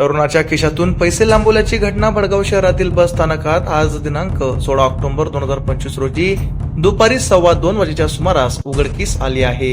तरुणाच्या खिशातून पैसे लांबवल्याची घटना भडगाव शहरातील बस स्थानकात आज दिनांक सोळा ऑक्टोबर दोन हजार पंचवीस रोजी दुपारी सव्वा दोन वाजेच्या सुमारास उघडकीस आली आहे.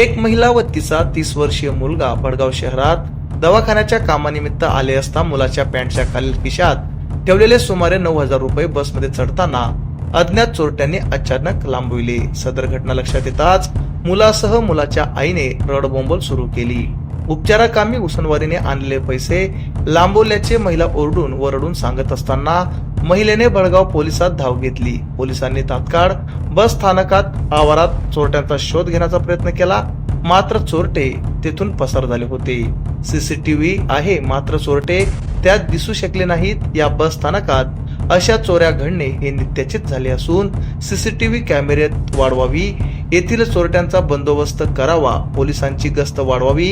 एक महिला व तिचा तीस वर्षीय मुलगा भडगाव शहरात दवाखान्याच्या कामानिमित्त आले असता मुलाच्या पॅन्टच्या खालील खिशात ठेवलेले सुमारे नऊ हजार रुपये बसमध्ये चढताना अज्ञात चोरट्यांनी अचानक लांबविले. सदर घटना लक्षात येताच मुलासह मुलाच्या आईने रडबोंबल सुरू केली. उपचाराकामी उसनवारीने आणलेले पैसे लांबवल्याचे महिला ओरडून वरडून सांगत असताना महिलेने बळगाव पोलिसात धाव घेतली. पोलिसांनी तात्काळ बस स्थानकात आवारात चोरट्यांचा शोध घेण्याचा प्रयत्न केला. मात्र चोरटे तेथून पसार झाले होते. सीसीटीव्ही आहे मात्र चोरटे त्यात दिसू शकले नाहीत. या बस स्थानकात अशा चोऱ्या घडणे हे नित्याचीच झाले असून सीसीटीव्ही कॅमेऱ्यात वाढवावी येथील चोरट्यांचा बंदोबस्त करावा पोलिसांची गस्त वाढवावी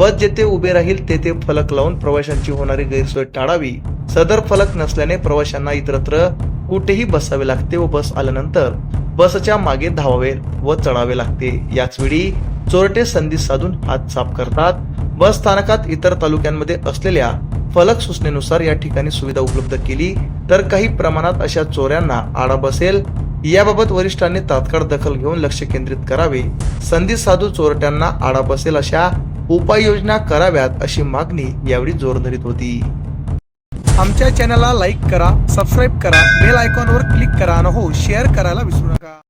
बस जेथे उभे राहील तेथे फलक लावून प्रवाशांची होणारी गैरसोय टाळावी. सदर फलक नसल्याने प्रवाशांना इतरत्र कुठेही बसावे लागते व बस आल्यानंतर बसच्या मागे धावावे व चढावे लागते. याच वेळी चोरटे संधी साधून हात साफ करतात. बस स्थानकात इतर तालुक्यांमध्ये असलेल्या फलक सूचनेनुसार या ठिकाणी सुविधा उपलब्ध केली तर काही प्रमाणात अशा चोऱ्यांना आळा बसेल. याबाबत वरिष्ठांनी तात्काळ दखल घेऊन लक्ष केंद्रित करावे. संधी साधू चोरट्यांना आळा बसेल अशा उपाययोजना कराव्यात अशी मागणी यावेळी जोर धरीत होती. आमच्या चॅनलला लाईक करा सबस्क्राईब करा बेल आयकॉनवर क्लिक करा आणि हो शेअर करायला विसरू नका.